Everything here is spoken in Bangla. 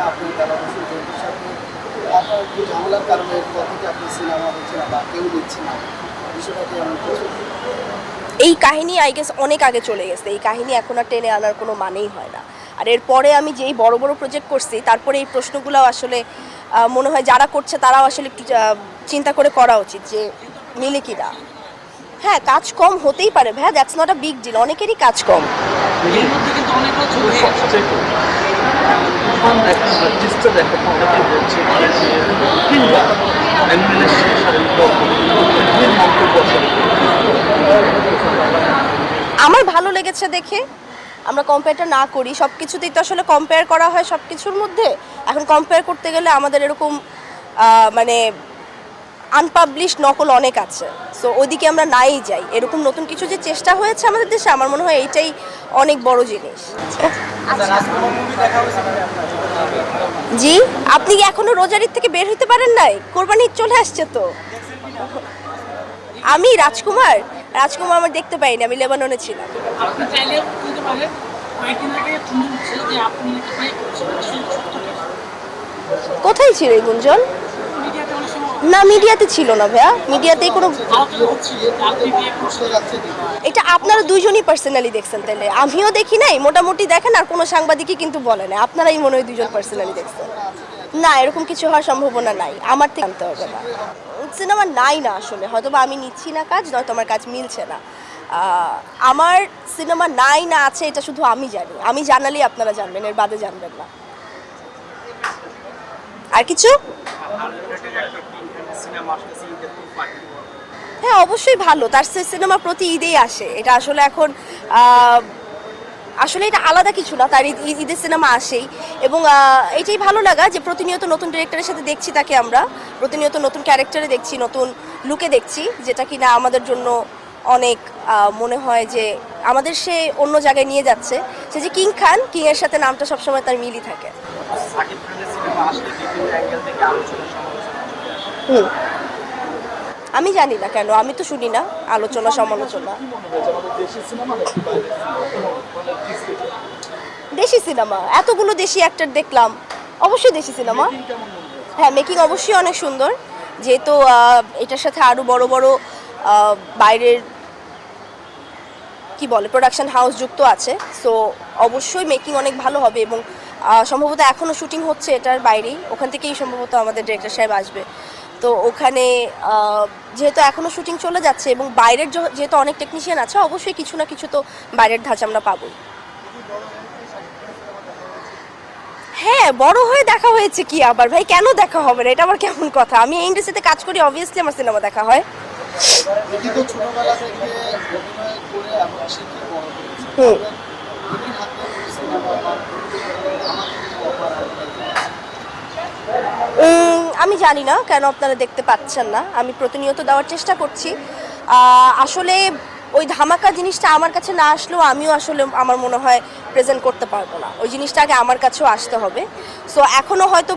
না আপনি তেরো বছর জয়ের সাথে আপনার একটু ঝামেলার কারণে এরপর আপনি সিনেমা হচ্ছে না বা কেউ দিচ্ছে না বিষয়টা কি এই কাহিনী আই গেস অনেক আগে চলে গেছে। এই কাহিনী এখন আর টেনে আনার কোনো মানেই হয় না। আর এরপরে আমি যেই বড় বড় প্রজেক্ট করছি তারপরে এই প্রশ্নগুলো আসলে মনে হয় যারা করছে তারাও আসলে একটু চিন্তা করে করা উচিত যে মিলে কি না। হ্যাঁ কাজ কম হতেই পারে। ভাইয়া that's not a big deal অনেকেরই কাজ কম। আমার ভালো লেগেছে দেখে। আমরা কম্পেয়ারটা না করি। সব কিছুতেই তো আসলে কম্পেয়ার করা হয় সব কিছুর মধ্যে। এখন কম্পেয়ার করতে গেলে আমাদের এরকম মানে আনপাবলিশ নকল অনেক আছে। সো ওইদিকে আমরা নাই যাই। এরকম নতুন কিছু যে চেষ্টা হয়েছে আমাদের দেশে আমার মনে হয় এইটাই অনেক বড় জিনিস। জি আপনি কি এখনও রোজারির থেকে বের হইতে পারেন নাই? কোরবানি ঈদ চলে আসছে তো। আমি রাজকুমার। রাজকুমার আমার দেখতে পাইনি আমি লেবাননে ছিলাম। কোথায় ছিল এই গুঞ্জন? না, মিডিয়াতে ছিল না ভাইয়া। মিডিয়াতে কোনো এটা আপনারা দুইজনই পার্সোনালি দেখছেন তাহলে আমিও দেখি নাই, মোটামুটি দেখেন, আর কোনো সাংবাদিকই কিন্তু বলে না আপনারাই মনে হয় দুজন পার্সোনালি দেখছেন। না, এরকম কিছু হওয়ার সম্ভাবনা নাই। আমার থেকে আনতে হবে না। সিনেমা নাই না আসলে। হয়তো বা আমি নিচ্ছি না কাজ, নয়তো আমার কাজ মিলছে না। আমার সিনেমা নাই না আছে, এটা শুধু আমি জানি। আমি জানালেই আপনারা জানবেন, এর বাদে জানবেন না। আর কিছু? হ্যাঁ অবশ্যই ভালো। তার সিনেমা প্রতি ঈদেই আসে। এটা আসলে এখন আসলে এটা আলাদা কিছু না তার ঈদ- ঈদের সিনেমা আসেই। এবং এটাই ভালো লাগা যে প্রতিনিয়ত নতুন ডিরেক্টরের সাথে দেখছি তাকে আমরা। প্রতিনিয়ত নতুন ক্যারেক্টারে দেখছি নতুন লুকে দেখছি যেটা কিনা আমাদের জন্য অনেক মনে হয় যে আমাদের সে অন্য জায়গায় নিয়ে যাচ্ছে। সে যে কিং খান কিং এর সাথে নামটা সবসময় তার মিলই থাকে। হুম। আমি জানি না কেন, আমি তো শুনি না, আলোচনা, সমালোচনা। দেশি সিনেমা, এতগুলো দেশি অ্যাক্টর দেখলাম। অবশ্যই দেশি সিনেমা। হ্যাঁ মেকিং অবশ্যই অনেক সুন্দর। যেহেতু এটার সাথে আরও বড় বড় বাইরের কি বলে প্রোডাকশন হাউস যুক্ত আছে। সো অবশ্যই মেকিং অনেক ভালো হবে এবং সম্ভবত এখনও শুটিং হচ্ছে এটার বাইরেই। ওখান থেকেই সম্ভবত আমাদের ডিরেক্টর সাহেব আসবে। তো ওখানে যেহেতু এখনও শুটিং চলে যাচ্ছে এবং বাইরের যেহেতু অনেক টেকনিশিয়ান আছে অবশ্যই কিছু না কিছু তো বাইরের ধাঁচ আমরা পাবোই। হ্যাঁ বড় হয়ে দেখা হয়েছে কি আবার? ভাই কেন দেখা হবে না? এটা আবার কেমন কথা? আমি এই ইন্ডাস্ট্রিতে কাজ করি অবভিয়াসলি আমার সিনেমা দেখা হয়। এটি তো ছোটবেলা থেকে অভিনয় করে আমরা শিখে বড় করেছি হুম এটির হাতে সিনেমা বা আমার উম, আমি জানি না, কেন আপনারা দেখতে পাচ্ছেন না। আমি প্রতিনিয়ত দেওয়ার চেষ্টা করছি। আসলে ওই ধামাকা জিনিসটা আমার কাছে না আসলেও আমিও আসলে আমার মনে হয় প্রেজেন্ট করতে পারব না। ওই জিনিসটা আগে আমার কাছেও আসতে হবে। সো এখনও হয়তো